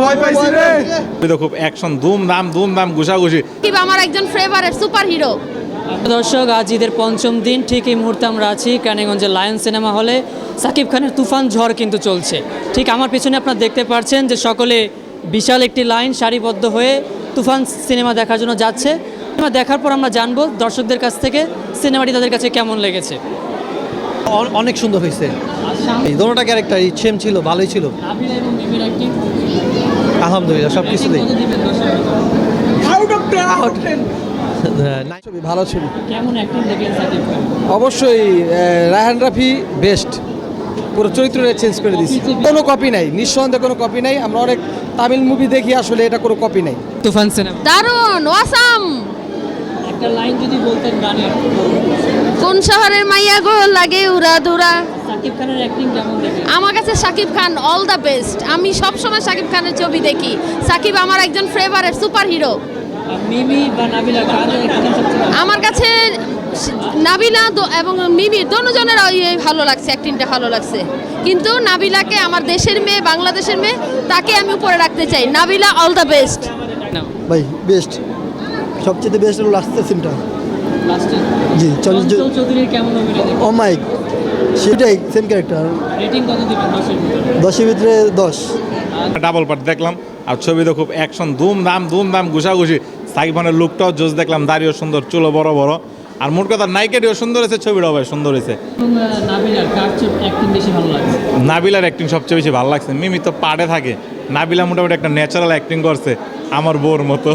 ভয় পাইছি রে। তো খুব অ্যাকশন ধুম ধাম ধুম ধাম ঘুষাঘুষি আমার একজন ফেভারিট সুপার হিরো দর্শক আজ ঈদের পঞ্চম দিন ঠিক এই মুহূর্তে আমরা আছি কানেগঞ্জের লায়ন সিনেমা হলে। সাকিব খানের তুফান ঝড় কিন্তু চলছে। ঠিক আমার পেছনে আপনারা দেখতে পাচ্ছেন যে সকলে বিশাল একটি লাইন সারিবদ্ধ হয়ে তুফান সিনেমা দেখার জন্য যাচ্ছে। সিনেমা দেখার পর আমরা জানব দর্শকদের কাছ থেকে সিনেমাটি তাদের কাছে কেমন লেগেছে। অনেক সুন্দর হয়েছে। এই দোনোটা ক্যারেক্টার সেম ছিল ভালোই ছিল। আলহামদুলিল্লাহ সব কিছুতেই ছবি ভালো ছবি। কেমন অ্যাক্টিং দেখলেন সাকিব খান? অবশ্যই রায়হান রাফি বেস্ট পুরো চরিত্রটা চেঞ্জ করে দিয়েছি। কোনো কপি নাই নিঃসন্দেহে কোনো কপি নাই। আমরা অনেক তামিল মুভি দেখি আসলে এটা কোনো কপি নাই। তুফান সিনেমা দারুণ ওয়াসাম একটা লাইন যদি বলতেন গানের। কোন শহরের মাইয়া গো লাগে উড়া দুরা? সাকিব খানের অ্যাক্টিং কেমন দেখলেন আমার কাছে Shakib Khan all the best আমি সব সময় সাকিব খানের ছবি দেখি। সাকিব আমার একজন ফেভারিট সুপার হিরো মিমি বা নাবিলা? আমার কাছে নাবিলা এবং মিমি দোনোজনের ইয়ে ভালো লাগছে অ্যাক্টিংটা ভালো লাগছে। কিন্তু নাবিলাকে আমার দেশের মেয়ে বাংলাদেশের মেয়ে তাকে আমি উপরে রাখতে চাই। নাবিলা অল দ্য বেস্ট ভাই বেস্ট সবচেয়ে বেস্ট হলো লাস্টের সিনটা জি চল চৌধুরীর কেমন অভিনয় ও মাইক সেটাই সেম ক্যারেক্টার রেটিং কত দিবেন দশের ভিতরে? দশের ভিতরে দশ। ডাবল পার্ট দেখলাম আর ছবিতে খুব অ্যাকশন ধুম ধাম ধুম ধাম ঘুষাঘুষি। সাকিব খানের লুকটাও জোস দেখলাম দাড়িও সুন্দর চুলো বড় বড়। আর মোট কথা নায়িকাটিও সুন্দর হয়েছে ছবিটাও ভাই সুন্দর হয়েছে। এবং নাবিলার কার অ্যাক্টিং বেশি ভালো লাগছে? নাবিলার অ্যাক্টিং সবচেয়ে বেশি ভালো লাগছে। মিমি তো পাড়ে থাকে। নাবিলা মোটামুটি একটা ন্যাচারাল অ্যাক্টিং করছে। আমার বোর মতো।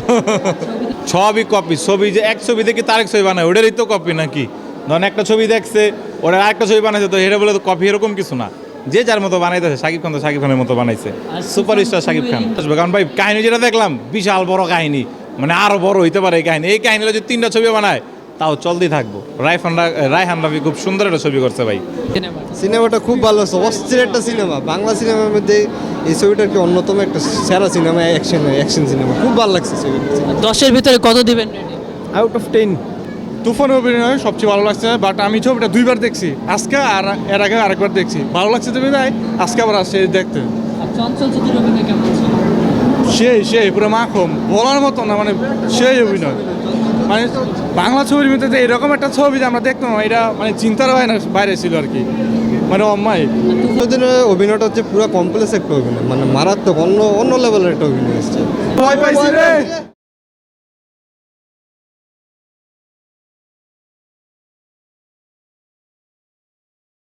ছবি কপি ছবি যে এক ছবি দেখি তার এক ছবি বানায় ওটারই তো কপি নাকি? ধরেন একটা ছবি দেখছে ওরা আরেকটা ছবি বানাইছে তো এটা বলে তো কপি এরকম কিছু না। যে যার মতো বানাইতেছে শাকিব খান তো শাকিব খানের মতো বানাইছে। Super star Shakib Khan. কারণ ভাই কাহিনী যেটা দেখলাম বিশাল বড় কাহিনী। মানে আরও বড় হইতে পারে এই কাহিনী। এই কাহিনীটা যদি তিনটা ছবি বানায় তাও চলতেই থাকব। রায়হান রা- রায়হান রাফি খুব সুন্দর একটা ছবি করছে ভাই। সিনেমাটা খুব ভালো আছে অস্থির একটা সিনেমা। বাংলা সিনেমার মধ্যে এই ছবিটা কি অন্যতম একটা সেরা সিনেমা অ্যাকশন অ্যাকশন সিনেমা। খুব ভালো লাগছে ছবিটা দশের ভিতরে কত দিবেন? আউট অফ টেন তুফানের অভিনয় সবচেয়ে ভালো লাগছে বাট আমি ছবিটা দুইবার দেখছি। আজকে আর এর আগে আরেকবার দেখছি। ভালো লাগছে তুমি তাই আজকে আবার আসছে দেখতে। সেই সেই পুরো মাখম। বলার মতো না মানে সেই অভিনয়। মানে বাংলা ছবির মধ্যে যে এরকম একটা ছবি যে আমরা দেখতাম এটা মানে চিন্তার বাইরে বাইরে ছিল আর কি। মানে অম্মাই। অভিনয়টা হচ্ছে পুরো কমপ্লেক্স একটা অভিনয় মানে মারাত্মক অন্য অন্য লেভেলের একটা অভিনয় এসছে। ভয় পাইছি রে!